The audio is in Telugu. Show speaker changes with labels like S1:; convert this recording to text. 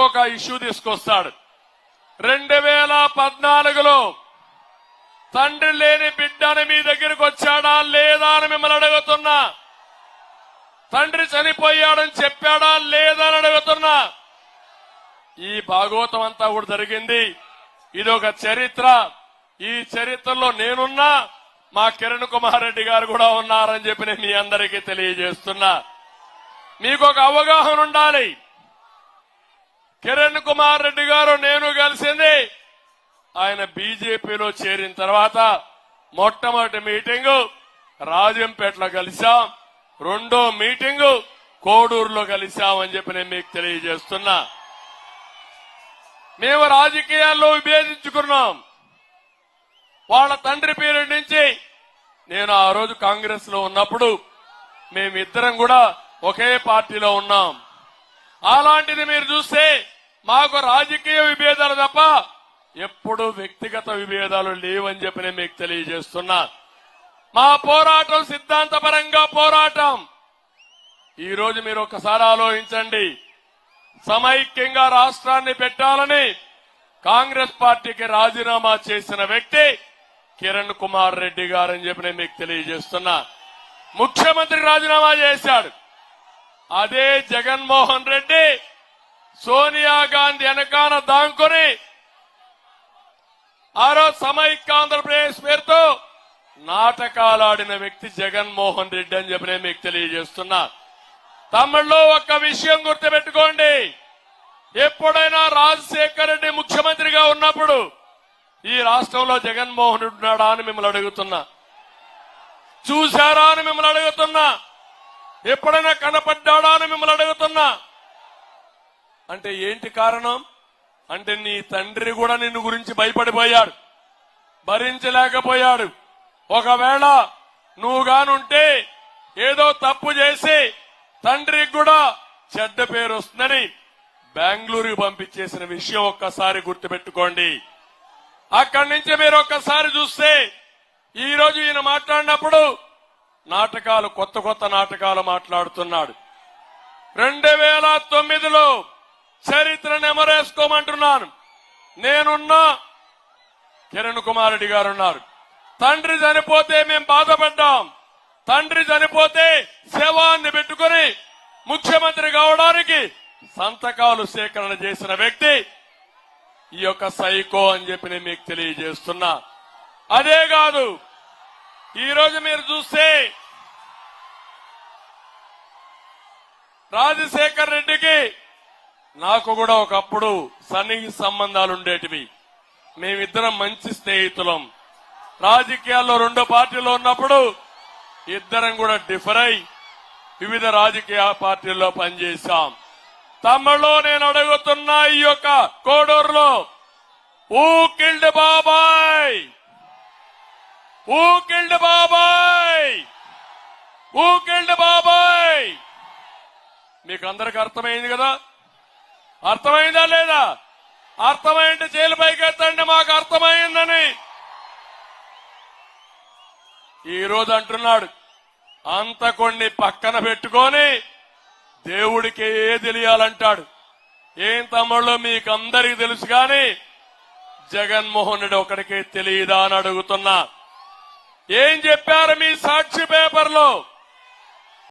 S1: ఒక ఇష్యూ తీసుకొస్తాడు. రెండు వేల పద్నాలుగులో తండ్రి లేని బిడ్డని మీ దగ్గరికి వచ్చాడా లేదా అని మిమ్మల్ని అడుగుతున్నా. తండ్రి చనిపోయాడని చెప్పాడా లేదా అని అడుగుతున్నా. ఈ భాగవతం అంతా కూడా జరిగింది. ఇది ఒక చరిత్ర. ఈ చరిత్రలో నేనున్నా మా కిరణ్ కుమార్ రెడ్డి గారు కూడా ఉన్నారని చెప్పి నేను మీ అందరికీ తెలియజేస్తున్నా. మీకు ఒక అవగాహన ఉండాలి. కిరణ్ కుమార్ రెడ్డి గారు నేను కలిసింది. ఆయన బీజేపీలో చేరిన తర్వాత మొట్టమొదటి మీటింగ్ రాజంపేటలో కలిశాం. రెండో మీటింగు కోడూరులో కలిశామని చెప్పి నేను మీకు తెలియజేస్తున్నా. మేము రాజకీయాల్లో విభేదించుకున్నాం. వాళ్ళ తండ్రి పేరు నుంచి నేను ఆ రోజు కాంగ్రెస్లో ఉన్నప్పుడు మేమిద్దరం కూడా ఒకే పార్టీలో ఉన్నాం. అలాంటిది మీరు చూస్తే మాకు రాజకీయ విభేదాలు తప్ప ఎప్పుడు వ్యక్తిగత విభేదాలు లేవని చెప్పి నేను మీకు తెలియజేస్తున్నా. మా పోరాటం సిద్ధాంతపరంగా పోరాటం. ఈ రోజు మీరు ఒకసారి ఆలోచించండి. సమైక్యంగా రాష్ట్రాన్ని పెట్టాలని కాంగ్రెస్ పార్టీకి రాజీనామా చేసిన వ్యక్తి కిరణ్ కుమార్ రెడ్డి గారని చెప్పి నేను మీకు తెలియజేస్తున్నా. ముఖ్యమంత్రి రాజీనామా చేశాడు. అదే జగన్మోహన్ రెడ్డి సోనియా గాంధీ వెనకాన దాంకొని ఆ రోజు సమైక్య ఆంధ్రప్రదేశ్ పేరుతో నాటకాలాడిన వ్యక్తి జగన్మోహన్ రెడ్డి అని చెప్పి నేను మీకు తెలియజేస్తున్నా. తమిళ్ళో ఒక్క విషయం గుర్తుపెట్టుకోండి. ఎప్పుడైనా రాజశేఖర్ రెడ్డి ముఖ్యమంత్రిగా ఉన్నప్పుడు ఈ రాష్ట్రంలో జగన్మోహన్ రెడ్డి ఉన్నాడా అని మిమ్మల్ని అడుగుతున్నా. చూశారా అని మిమ్మల్ని అడుగుతున్నా. ఎప్పుడైనా కనపడ్డాడా అని మిమ్మల్ని అడుగుతున్నా. అంటే ఏంటి కారణం? అంటే నీ తండ్రి కూడా నిన్ను గురించి భయపడిపోయాడు భరించలేకపోయాడు. ఒకవేళ నువ్వు గానుంటే ఏదో తప్పు చేసి తండ్రికి కూడా చెడ్డ పేరు వస్తుందని బెంగళూరుకి పంపించేసిన విషయం ఒక్కసారి గుర్తుపెట్టుకోండి. అక్కడి నుంచి మీరు ఒక్కసారి చూస్తే ఈ రోజు ఈయన మాట్లాడినప్పుడు నాటకాలు కొత్త కొత్త నాటకాలు మాట్లాడుతున్నాడు. రెండు వేల తొమ్మిదిలో చరిత్ర నెమరేసుకోమంటున్నాను నేనున్నా కిరణ్ కుమార్ రెడ్డి గారు ఉన్నారు. తండ్రి చనిపోతే మేము బాధపడ్డాం. తండ్రి చనిపోతే శవాన్ని పెట్టుకుని ముఖ్యమంత్రి కావడానికి సంతకాలు సేకరణ చేసిన వ్యక్తి ఈ యొక్క సైకో అని చెప్పి నేను మీకు తెలియజేస్తున్నా. అదే కాదు ఈరోజు మీరు చూస్తే రాజశేఖర్ రెడ్డికి నాకు కూడా ఒకప్పుడు సన్నిహి సంబంధాలు ఉండేటివి మేమిద్దరం మంచి స్నేహితులం. రాజకీయాల్లో రెండు పార్టీలు ఉన్నప్పుడు ఇద్దరం కూడా డిఫర్ అయి వివిధ రాజకీయ పార్టీల్లో పనిచేశాం. తమలో నేను అడుగుతున్నా ఈ యొక్క కోడూరులో ఊ కిల్డ్ బాబాయ్! ఊ కిల్డ్ బాబాయ్! ఊ కిల్డ్ బాబాయ్! మీకు అందరికి అర్థమైంది కదా? అర్థమైందా లేదా? అర్థమైంది జైలు పైకి ఎత్తండి మాకు అర్థమైందని. ఈ రోజు అంటున్నాడు అంత కొన్ని పక్కన పెట్టుకొని దేవుడికి ఏ తెలియాలంటాడు? ఏం తమ్ముళ్ళు మీకు అందరికి తెలుసు కానీ జగన్మోహన్ రెడ్డి ఒకరికే తెలియదా అని అడుగుతున్నా. ఏం చెప్పారు మీ సాక్షి పేపర్లో?